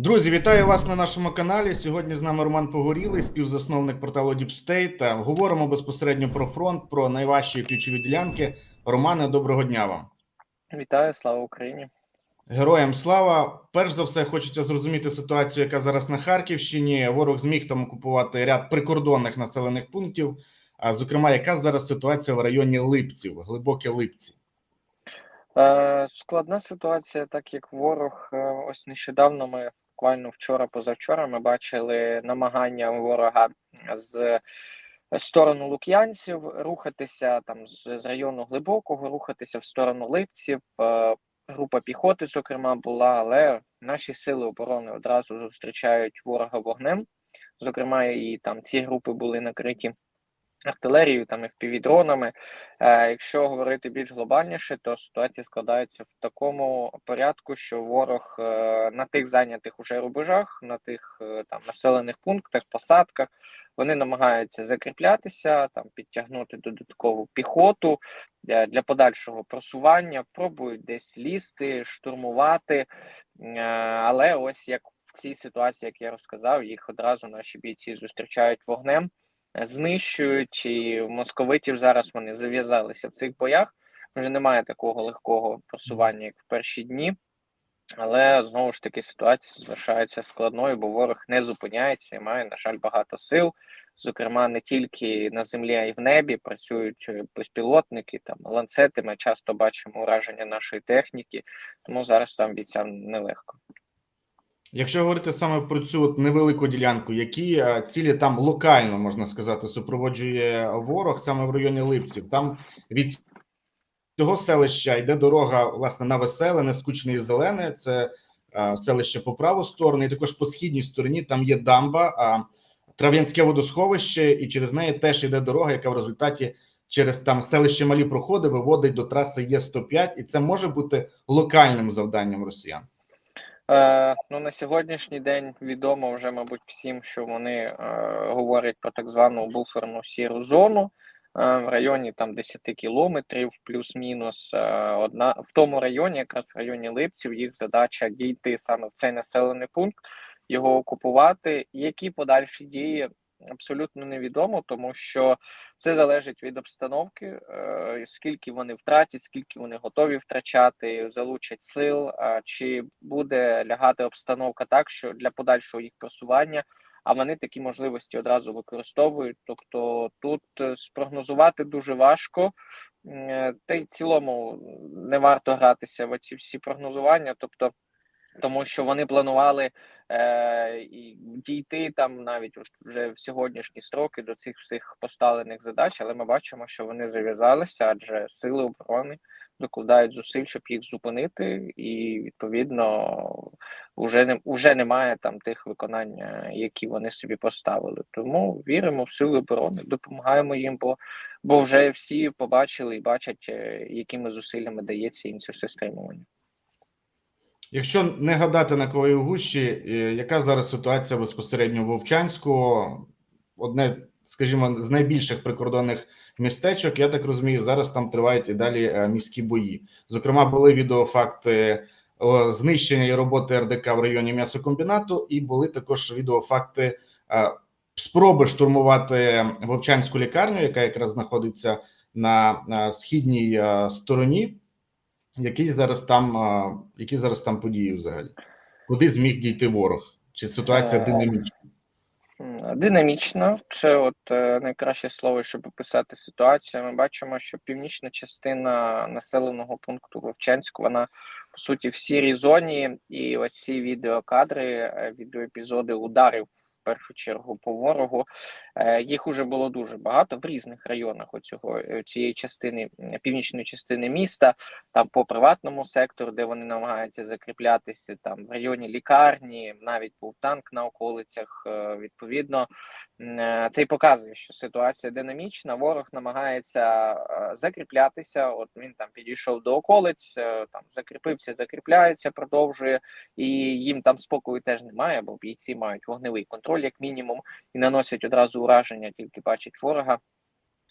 Друзі, вітаю вас на нашому каналі. Сьогодні з нами Роман Погорілий, співзасновник порталу State. Говоримо безпосередньо про фронт, про найважчі ключові ділянки. Романе, доброго дня вам. Вітаю, слава Україні. Героям слава. Перш за все, хочеться зрозуміти ситуацію, яка зараз на Харківщині. Ворог зміг там окупувати ряд прикордонних населених пунктів. А зокрема, яка зараз ситуація в районі Липців, глибокі Липці? Е, складна ситуація, так як ворог, е, ось нещодавно ми буквально вчора, позавчора, ми бачили намагання ворога з сторону Лук'янців рухатися там з, з району глибокого, рухатися в сторону Липців. Е, група піхоти, зокрема, була, але наші сили оборони одразу зустрічають ворога вогнем. Зокрема, і там ці групи були накриті артилерією, там і впівдронами. Е, якщо говорити більш глобальніше, то ситуація складається в такому порядку, що ворог е, на тих зайнятих уже рубежах, на тих е, там населених пунктах, посадках, вони намагаються закріплятися, там підтягнути додаткову піхоту для подальшого просування, пробують десь лізти, штурмувати. Але ось як в цій ситуації, як я розказав, їх одразу наші бійці зустрічають вогнем знищують, і московитів зараз вони зав'язалися в цих боях. Вже немає такого легкого просування, як в перші дні. Але знову ж таки ситуація залишається складною, бо ворог не зупиняється і має, на жаль, багато сил. Зокрема, не тільки на землі, а й в небі працюють е, безпілотники, там ланцети. Ми часто бачимо ураження нашої техніки, тому зараз там бійцям нелегко. Якщо говорити саме про цю от невелику ділянку, які е, цілі там локально можна сказати супроводжує ворог саме в районі Липців? Там від цього селища йде дорога власне на веселене, скучне і зелене. Це е, селище по праву сторону, і також по східній стороні там є дамба, а Трав'янське водосховище, і через неї теж йде дорога, яка в результаті через там селище малі проходи виводить до траси Є 105 і це може бути локальним завданням росіян. Е, ну на сьогоднішній день відомо вже, мабуть, всім, що вони е, говорять про так звану буферну сіру зону е, в районі там 10 кілометрів, плюс-мінус. Е, одна в тому районі, якраз в районі Липців, їх задача дійти саме в цей населений пункт, його окупувати. Які подальші дії абсолютно невідомо, тому що це залежить від обстановки, е, скільки вони втратять, скільки вони готові втрачати, залучать сил, а чи буде лягати обстановка так, що для подальшого їх просування. А вони такі можливості одразу використовують. Тобто тут е, спрогнозувати дуже важко, Е, та й в цілому не варто гратися в ці всі прогнозування. Тобто, тому що вони планували е, дійти там навіть вже в сьогоднішні строки до цих всіх поставлених задач, але ми бачимо, що вони зав'язалися, адже сили оборони докладають зусиль, щоб їх зупинити, і відповідно вже не вже немає там тих виконань, е, які вони собі поставили. Тому віримо в сили оборони, допомагаємо їм, бо бо вже всі побачили і бачать, е, якими зусиллями дається їм це все стримування. Якщо не гадати на колої гущі, е, яка зараз ситуація безпосередньо в Вовчанську? Одне, скажімо, з найбільших прикордонних містечок, я так розумію, зараз там тривають і далі е, міські бої. Зокрема, були відеофакти знищення і роботи РДК в районі м'ясокомбінату, і були також відеофакти е, спроби штурмувати Вовчанську лікарню, яка якраз знаходиться на, східній стороні. Які зараз там які зараз там події взагалі? Куди зміг дійти ворог? Чи ситуація Е, динамічна? М, це от е, найкраще слово, щоб описати ситуацію. Ми бачимо, що північна частина населеного пункту Вовчанськ, вона по суті в сірій зоні, і оці відеокадри, е, відеоепізоди ударів першу чергу по ворогу. е, Їх уже було дуже багато в різних районах оцього е, цієї частини північної частини міста, там по приватному сектору, де вони намагаються закріплятися, там в районі лікарні, навіть був танк на околицях. е, Відповідно, це й показує, що ситуація динамічна. Ворог намагається закріплятися. От він там підійшов до околиць, там закріпився, закріпляється, продовжує, і їм там спокою теж немає, бо бійці мають вогневий контроль, як мінімум, і наносять одразу ураження, тільки бачать ворога.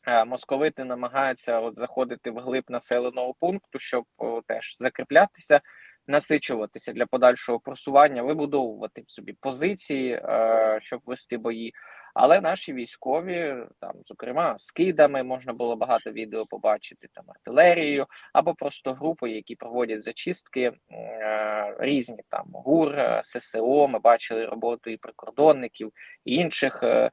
Е, Московити намагаються от заходити глиб населеного пункту, щоб о, теж закріплятися, насичуватися для подальшого просування, вибудовувати собі позиції, е, щоб вести бої. Але наші військові, там, зокрема, скидами можна було багато відео побачити, там артилерією, або просто групи, які проводять зачистки е, різні там ГУР, е, ССО. Ми бачили роботу і прикордонників, і інших е,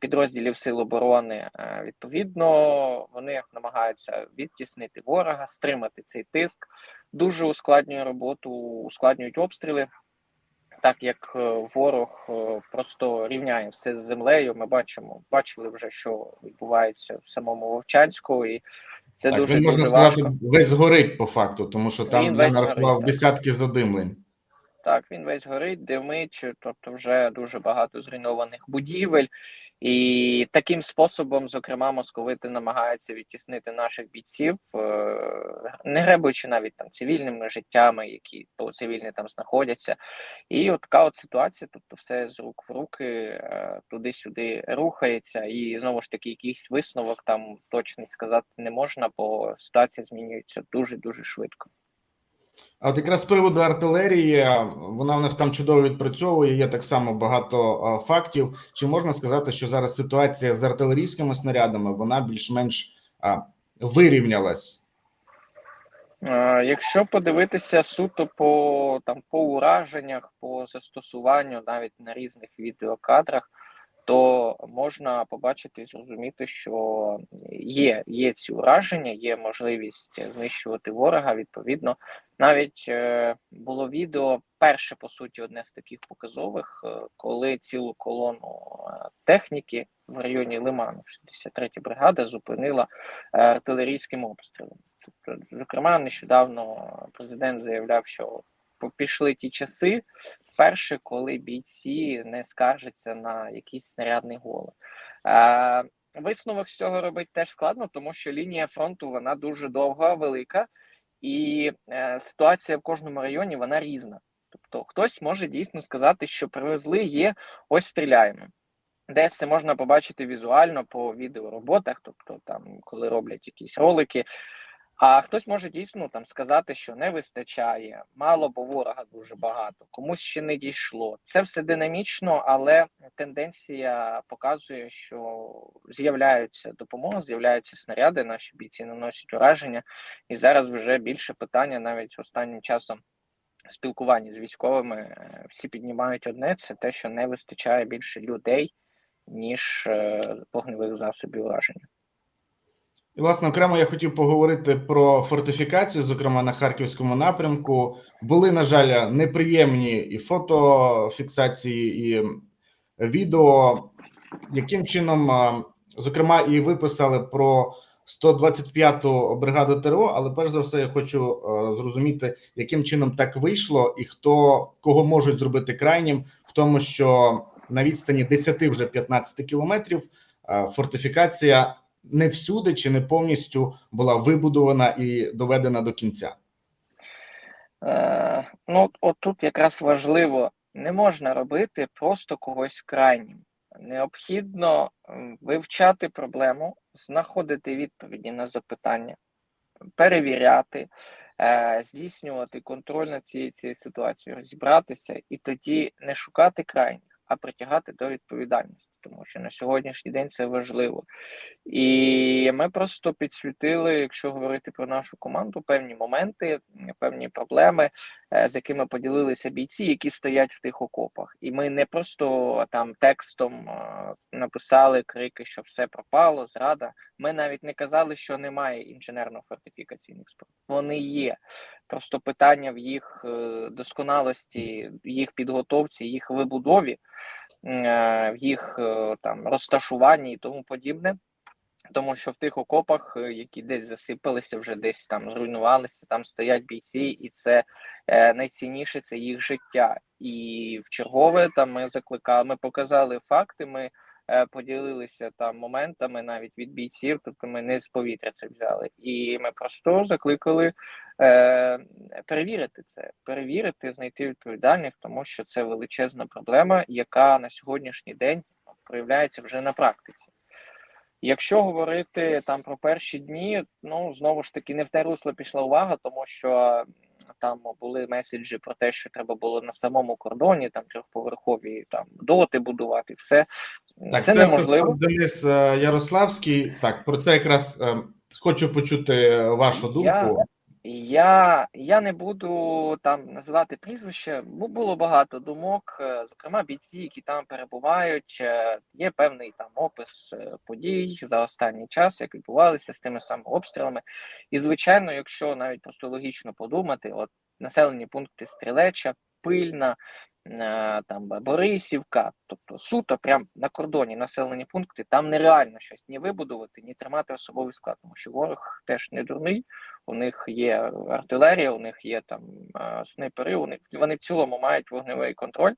підрозділів Сил оборони. Відповідно, вони намагаються відтіснити ворога, стримати цей тиск. Дуже ускладнює роботу, ускладнюють обстріли. Так як е, ворог е, просто рівняє все з землею, ми бачимо, бачили вже, що відбувається в самому Вовчанську, і це так, дуже він можна дуже сказати, весь горить по факту, тому що там Він я нарахував горить, так. десятки задимлень. Так, він весь горить, димить, тобто вже дуже багато зруйнованих будівель. І таким способом, зокрема, московити намагаються відтіснити наших бійців, е, не гребуючи навіть там цивільними життями, які то цивільні там знаходяться. І от така от ситуація, тобто все з рук в руки, е, туди-сюди рухається, і знову ж таки, якийсь висновок там точно сказати не можна, бо ситуація змінюється дуже дуже швидко. А от якраз з приводу артилерії, вона в нас там чудово відпрацьовує. Є так само багато а, фактів. Чи можна сказати, що зараз ситуація з артилерійськими снарядами вона більш-менш а, вирівнялась? Е, Якщо подивитися суто по там по ураженнях, по застосуванню навіть на різних відеокадрах, то можна побачити і зрозуміти, що є, є ці ураження, є можливість знищувати ворога. Відповідно, навіть е, було відео перше, по суті, одне з таких показових, е, коли цілу колону е, техніки в районі Лиману, 63 бригада, зупинила артилерійським обстрілом. Тобто, зокрема, нещодавно президент заявляв, що пішли ті часи, вперше, коли бійці не скаржаться на якийсь снарядний голод. Висновок з цього робити теж складно, тому що лінія фронту вона дуже довга, велика, і е, ситуація в кожному районі вона різна. Тобто, хтось може дійсно сказати, що привезли, є, ось стріляємо. Десь це можна побачити візуально по відеороботах, тобто там, коли роблять якісь ролики. А хтось може дійсно там сказати, що не вистачає, мало, бо ворога дуже багато, комусь ще не дійшло. Це все динамічно, але тенденція показує, що з'являються допомоги, з'являються снаряди, наші бійці наносять ураження. І зараз вже більше питання навіть останнім часом спілкування з військовими е, всі піднімають одне: це те, що не вистачає більше людей, ніж е, вогневих засобів ураження. І, власне, окремо я хотів поговорити про фортифікацію, зокрема на харківському напрямку. Були, на жаль, неприємні і фотофіксації, і відео, яким чином, зокрема, і виписали про 125-ту бригаду ТРО, але перш за все я хочу зрозуміти, яким чином так вийшло, і хто кого можуть зробити крайнім в тому, що на відстані 10 вже 15 кілометрів фортифікація не всюди чи не повністю була вибудована і доведена до кінця. Е, ну, от тут якраз важливо, не можна робити просто когось крайнім. Необхідно вивчати проблему, знаходити відповіді на запитання, перевіряти, е, здійснювати контроль над цією, цією ситуацією, розібратися і тоді не шукати крайніх, а притягати до відповідальності, тому що на сьогоднішній день це важливо. І ми просто підсвітили, якщо говорити про нашу команду, певні моменти, певні проблеми, е, з якими поділилися бійці, які стоять в тих окопах. І ми не просто там текстом е, написали крики, що все пропало, зрада. Ми навіть не казали, що немає інженерно-фортифікаційних споруд. Вони є. Просто питання в їх е, досконалості, їх підготовці, їх вибудові, е, в їх е, там розташуванні і тому подібне. Тому що в тих окопах, які десь засипалися, вже десь там зруйнувалися, там стоять бійці, і це найцінніше це їх життя. І в чергове там ми закликали, ми показали факти. Ми поділилися там моментами навіть від бійців, тобто ми не з повітря це взяли. І ми просто закликали е, перевірити це, перевірити, знайти відповідальних, тому що це величезна проблема, яка на сьогоднішній день проявляється вже на практиці. Якщо говорити там про перші дні, ну знову ж таки не в те русло пішла увага, тому що там були меседжі про те, що треба було на самому кордоні там трьохповерхові там доти будувати. Все Так, це, неможливо. Денис е, Ярославський. Так, про це якраз е, хочу почути е, вашу думку. Я- Я, я не буду там називати прізвище, бо було багато думок, е, зокрема бійці, які там перебувають. е, Є певний там опис е, подій за останній час, як відбувалися з тими самими обстрілами. І звичайно, якщо навіть просто логічно подумати, от населені пункти Стрілеча, Пильна, е, там Борисівка, тобто суто прям на кордоні населені пункти, там нереально щось ні вибудувати, ні тримати особовий склад, тому що ворог теж не дурний. У них є артилерія, у них є там е, снайпери. У них вони в цілому мають вогневий контроль,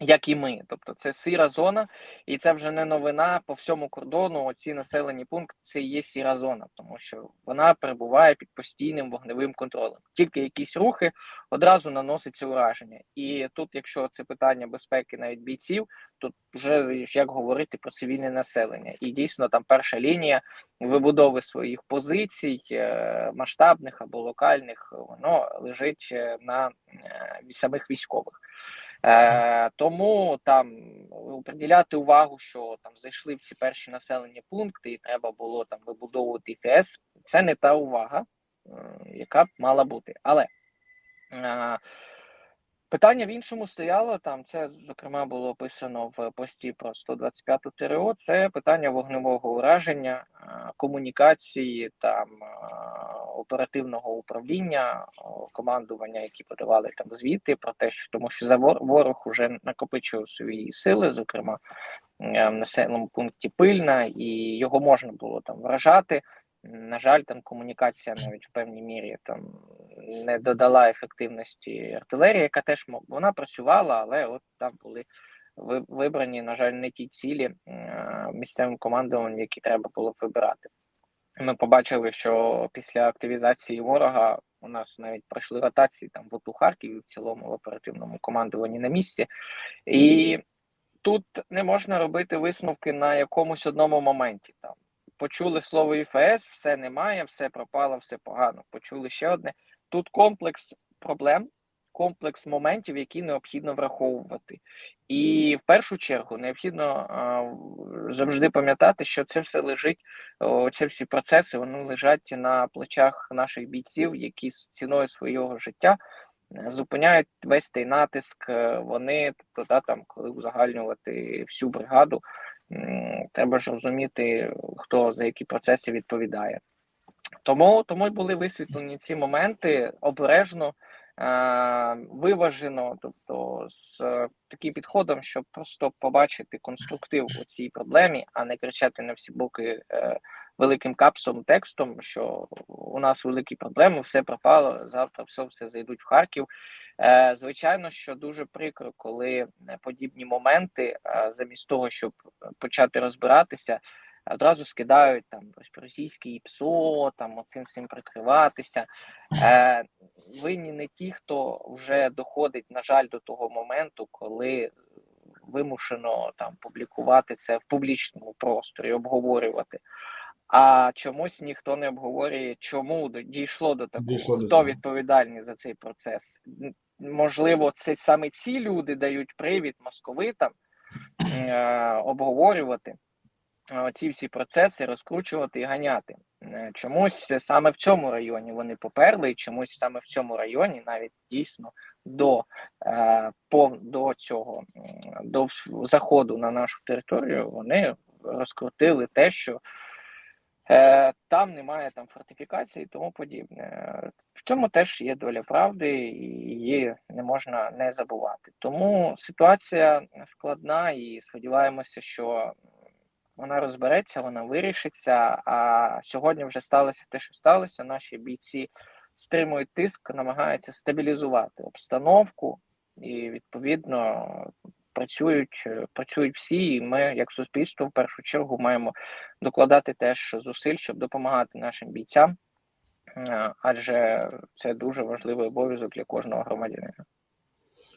як і ми. Тобто це сіра зона, і це вже не новина по всьому кордону. Оці населені пункти це є сіра зона, тому що вона перебуває під постійним вогневим контролем. Тільки якісь рухи одразу наноситься ураження. І тут, якщо це питання безпеки навіть бійців, тут вже як говорити про цивільне населення, і дійсно там перша лінія вибудови своїх позицій, е, масштабних або локальних, воно лежить е, на е, самих військових. Е, тому там приділяти увагу, що там зайшли в ці перші населені пункти, і треба було там вибудовувати ФС. Це не та увага, е, яка б мала бути. Але е, питання в іншому стояло. Там це зокрема було описано в пості про 125-ту ТРО. Це питання вогневого ураження, е, комунікації там е, оперативного управління, командування, які подавали там звіти про те, що тому що за ворог уже накопичив свої сили, зокрема в населеному пункті Пильна, і його можна було там вражати. На жаль, там комунікація навіть в певній мірі там не додала ефективності артилерії, яка теж вона працювала, але от там були вибрані, на жаль, не ті цілі е, місцевим командуванням, які треба було вибирати. Ми побачили, що після активізації ворога у нас навіть пройшли ротації там в ОТУ Харкові в цілому в оперативному командуванні на місці. І тут не можна робити висновки на якомусь одному моменті. Там почули слово ІФС, все немає, все пропало, все погано. Почули ще одне. Тут комплекс проблем, комплекс моментів, які необхідно враховувати. І в першу чергу необхідно а, завжди пам'ятати, що це все лежить, о, ці всі процеси вони лежать на плечах наших бійців, які з ціною свого життя е, зупиняють весь цей натиск. е, Вони тобто, да, там, коли узагальнювати всю бригаду, треба ж розуміти, хто за які процеси відповідає. Тому, тому й були висвітлені ці моменти обережно, е, виважено, тобто з е, таким підходом, щоб просто побачити конструктив у цій проблемі, а не кричати на всі боки е, великим капсом текстом, що у нас великі проблеми, все пропало. Завтра все, все зайдуть в Харків. Е, звичайно, що дуже прикро, коли е, подібні моменти, е, замість того, щоб почати розбиратися, одразу скидають там ось російський ПСО, там оцим всім прикриватися. Е, винні не ті, хто вже доходить, на жаль, до того моменту, коли вимушено там публікувати це в публічному просторі, обговорювати. А чомусь ніхто не обговорює, чому до- дійшло до такого, Дійшло хто цього. відповідальний за цей процес. Можливо, це саме ці люди дають привід московитам е, обговорювати е, ці всі процеси, розкручувати і ганяти. Е, Чомусь саме в цьому районі вони поперли, і чомусь саме в цьому районі, навіть дійсно до, е, пов, до цього до заходу на нашу територію, вони розкрутили те, що там немає там фортифікації і тому подібне. Е, В цьому теж є доля правди, і її не можна не забувати. Тому ситуація складна, і сподіваємося, що вона розбереться, вона вирішиться. А сьогодні вже сталося те, що сталося. Наші бійці стримують тиск, намагаються стабілізувати обстановку і відповідно працюють, е, працюють всі. І ми, як суспільство, в першу чергу, маємо докладати теж зусиль, щоб допомагати нашим бійцям, е, адже це дуже важливий обов'язок для кожного громадянина.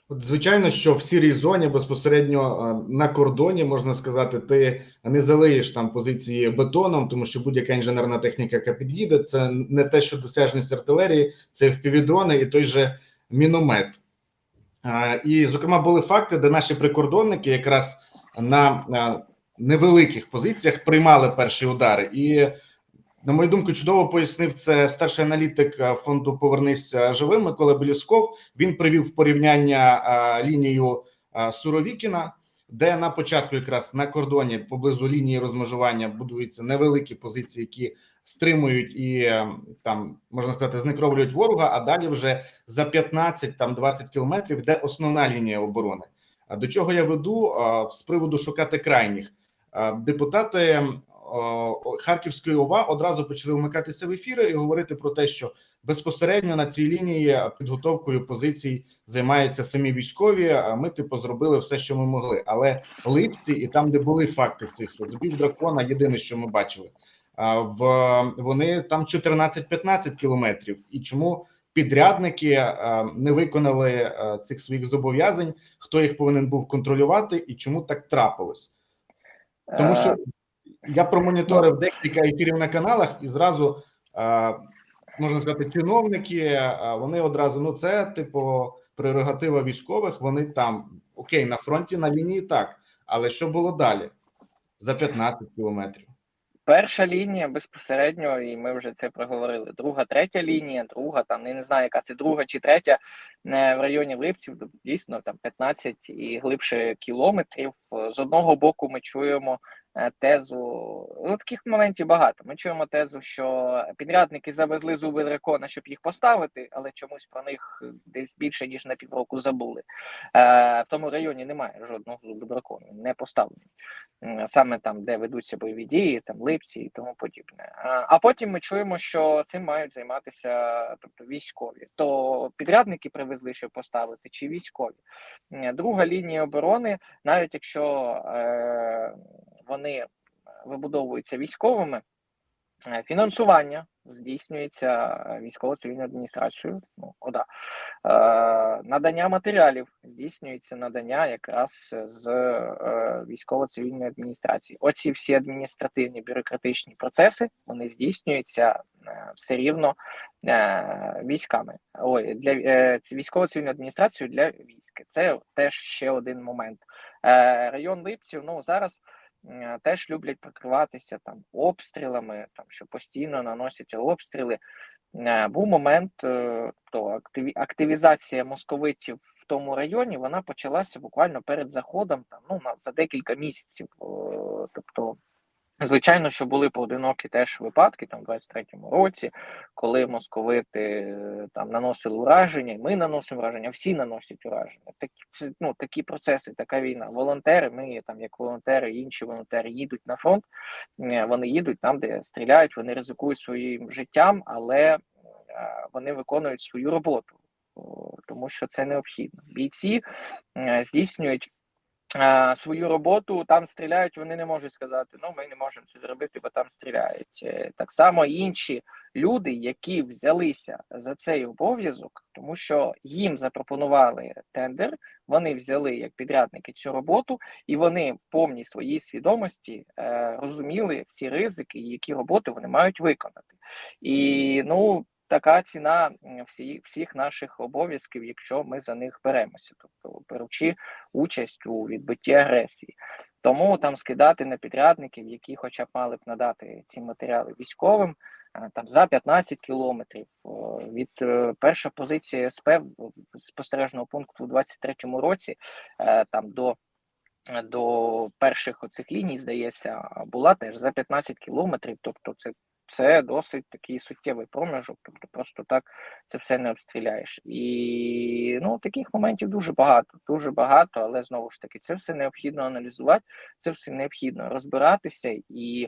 От, звичайно, що в сірій зоні безпосередньо е, на кордоні можна сказати, ти не залиєш там позиції бетоном, тому що будь-яка інженерна техніка, яка під'їде, це не те, що досяжність артилерії, це впівдрони і той же міномет. І, зокрема, були факти, де наші прикордонники якраз на невеликих позиціях приймали перші удари. І, на мою думку, чудово пояснив це старший аналітик е, фонду Повернись е, живим Микола Белюсков. Він привів порівняння е, лінію Суровікіна, де на початку, якраз на кордоні поблизу лінії розмежування будуються невеликі позиції, які стримують і е, там можна сказати знекровлюють ворога. А далі вже за 15 там 20 кілометрів, де основна лінія оборони. А до чого я веду з приводу шукати крайніх депутати Харківської ОВА одразу почали вмикатися в ефіри і говорити про те, що безпосередньо на цій лінії підготовкою позицій займаються самі військові. Ми, типу, зробили все, що ми могли. Але липці і там, де були факти цих зубів дракона, єдине, що ми бачили, в вони там 14-15 кілометрів. І чому? Підрядники е, не виконали е, цих своїх зобов'язань, хто їх повинен був контролювати, і чому так трапилось? Тому що Е, я промоніторив декілька ефірів на каналах, і зразу можна сказати, чиновники вони одразу ну це типу прерогатива військових. Вони там окей, на фронті на лінії так, але що було далі за 15 кілометрів? Перша лінія безпосередньо, і ми вже це проговорили. Друга, третя лінія, друга, там я не знаю, яка це друга чи третя е, в районі Липців, дійсно там 15 і глибше кілометрів. З одного боку, ми чуємо е, тезу. Ну, таких моментів багато. Ми чуємо тезу, що підрядники завезли зуби дракона, щоб їх поставити, але чомусь про них десь більше ніж на півроку забули. Е, В тому районі немає жодного зубу дракону, не поставлений. Саме там, де ведуться бойові дії, там липці і тому подібне. А, потім ми чуємо, що цим мають займатися тобто військові. То підрядники привезли, щоб поставити, чи військові. Друга лінія оборони, навіть якщо е, вони вибудовуються військовими, е, фінансування здійснюється е, військово-цивільною адміністрацією. Ну, ОДА. Е, надання матеріалів здійснюється надання якраз з е, військово-цивільної адміністрації. Оці всі адміністративні бюрократичні процеси вони здійснюються е, все рівно е, військами. Ой, для е, військово-цивільної адміністрації для військ. Це теж ще один момент. Е, район Липців, ну зараз. Теж люблять прикриватися там обстрілами, там що постійно наносяться обстріли. Був момент, е, то активізація московитів в тому районі вона почалася буквально перед заходом, там ну за декілька місяців. Тобто, звичайно, що були поодинокі теж випадки, там в 23-му році, коли московити е, там наносили ураження, і ми наносимо ураження, всі наносять ураження. Такі це ну такі процеси, така війна. Волонтери, ми там як волонтери, інші волонтери їдуть на фронт. е, Вони їдуть там, де стріляють, вони ризикують своїм життям, але е, вони виконують свою роботу, тому що це необхідно. Бійці здійснюють свою роботу, там стріляють, вони не можуть сказати, ну ми не можемо це зробити, бо там стріляють. Е, Так само інші люди, які взялися за цей обов'язок, тому що їм запропонували тендер, вони взяли як підрядники цю роботу, і вони в повній своїй свідомості е, розуміли всі ризики, які роботи вони мають виконати. І ну. Така ціна всі, всіх наших обов'язків, якщо ми за них беремося, тобто беручи участь у відбитті агресії. Тому там скидати на підрядників, які хоча б мали б надати ці матеріали військовим, е, там за 15 кілометрів від е, перша позиція СП спостережного пункту у 23-му році, е, там до. До перших оцих ліній, здається, була теж за 15 кілометрів. Тобто, це, це досить такий суттєвий проміжок. Тобто, просто так це все не обстріляєш. І ну таких моментів дуже багато, дуже багато, але знову ж таки, це все необхідно аналізувати, це все необхідно розбиратися, і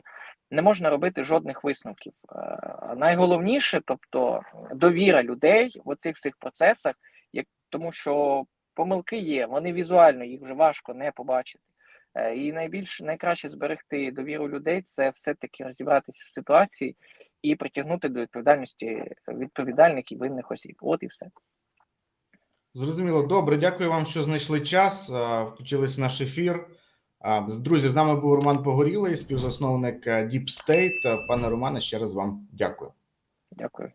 не можна робити жодних висновків. Е, Найголовніше, тобто довіра людей в оцих всіх процесах, як тому, що помилки є, вони візуально їх вже важко не побачити. Е, І найбільш найкраще зберегти довіру людей це все-таки розібратися в ситуації і притягнути до відповідальності відповідальних і винних осіб. От і все. Зрозуміло, добре. Дякую вам, що знайшли час. Включились в наш ефір. Друзі, з нами був Роман Погорілий, співзасновник е, Deep State. Пане Романе, ще раз вам дякую. Дякую.